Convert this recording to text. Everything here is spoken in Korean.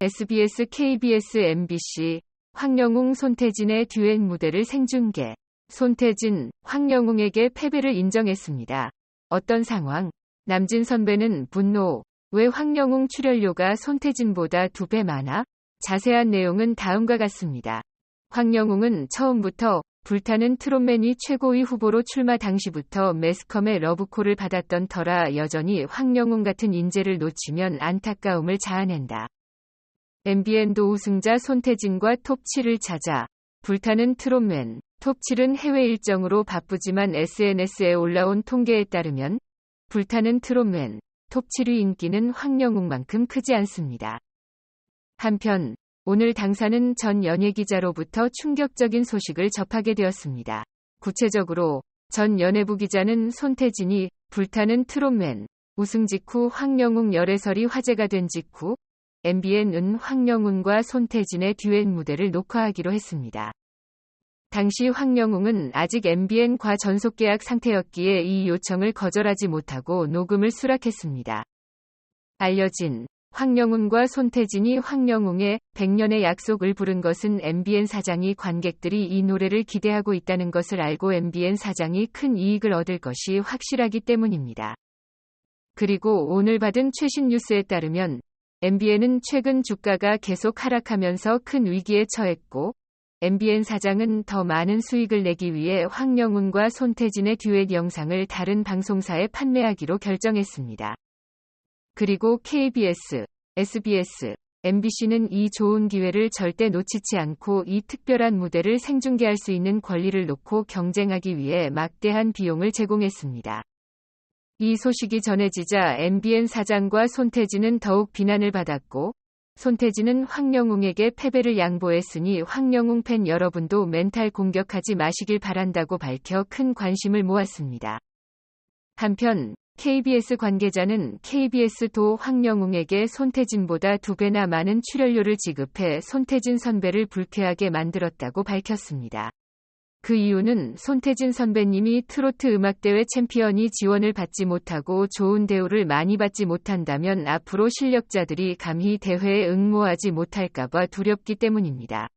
SBS, KBS, MBC, 황영웅, 손태진의 듀엣 무대를 생중계. 손태진, 황영웅에게 패배를 인정했습니다. 어떤 상황? 남진 선배는 분노. 왜 황영웅 출연료가 손태진보다 두 배 많아? 자세한 내용은 다음과 같습니다. 황영웅은 처음부터 불타는 트롯맨이 최고위 후보로 출마 당시부터 매스컴의 러브콜을 받았던 터라 여전히 황영웅 같은 인재를 놓치면 안타까움을 자아낸다. MBN도 우승자 손태진과 톱7을 찾아 불타는 트롯맨, 톱7은 해외 일정으로 바쁘지만 SNS에 올라온 통계에 따르면 불타는 트롯맨, 톱7의 인기는 황영웅만큼 크지 않습니다. 한편 오늘 당사는 전 연예기자로부터 충격적인 소식을 접하게 되었습니다. 구체적으로 전 연예부 기자는 손태진이 불타는 트롯맨 우승 직후 황영웅 열애설이 화제가 된 직후 MBN은 황영웅과 손태진의 듀엣 무대를 녹화하기로 했습니다. 당시 황영웅은 아직 MBN과 전속계약 상태였기에 이 요청을 거절하지 못하고 녹음을 수락했습니다. 알려진 황영웅과 손태진이 황영웅의 100년의 약속을 부른 것은 MBN 사장이 관객들이 이 노래를 기대하고 있다는 것을 알고 MBN 사장이 큰 이익을 얻을 것이 확실하기 때문입니다. 그리고 오늘 받은 최신 뉴스에 따르면 MBN은 최근 주가가 계속 하락하면서 큰 위기에 처했고 MBN 사장은 더 많은 수익을 내기 위해 황영훈과 손태진의 듀엣 영상을 다른 방송사에 판매하기로 결정했습니다. 그리고 KBS, SBS, MBC는 이 좋은 기회를 절대 놓치지 않고 이 특별한 무대를 생중계할 수 있는 권리를 놓고 경쟁하기 위해 막대한 비용을 제공했습니다. 이 소식이 전해지자 MBN 사장과 손태진은 더욱 비난을 받았고, 손태진은 황영웅에게 패배를 양보했으니 황영웅 팬 여러분도 멘탈 공격하지 마시길 바란다고 밝혀 큰 관심을 모았습니다. 한편 KBS 관계자는 KBS도 황영웅에게 손태진보다 두 배나 많은 출연료를 지급해 손태진 선배를 불쾌하게 만들었다고 밝혔습니다. 그 이유는 손태진 선배님이 트로트 음악대회 챔피언이 지원을 받지 못하고 좋은 대우를 많이 받지 못한다면 앞으로 실력자들이 감히 대회에 응모하지 못할까봐 두렵기 때문입니다.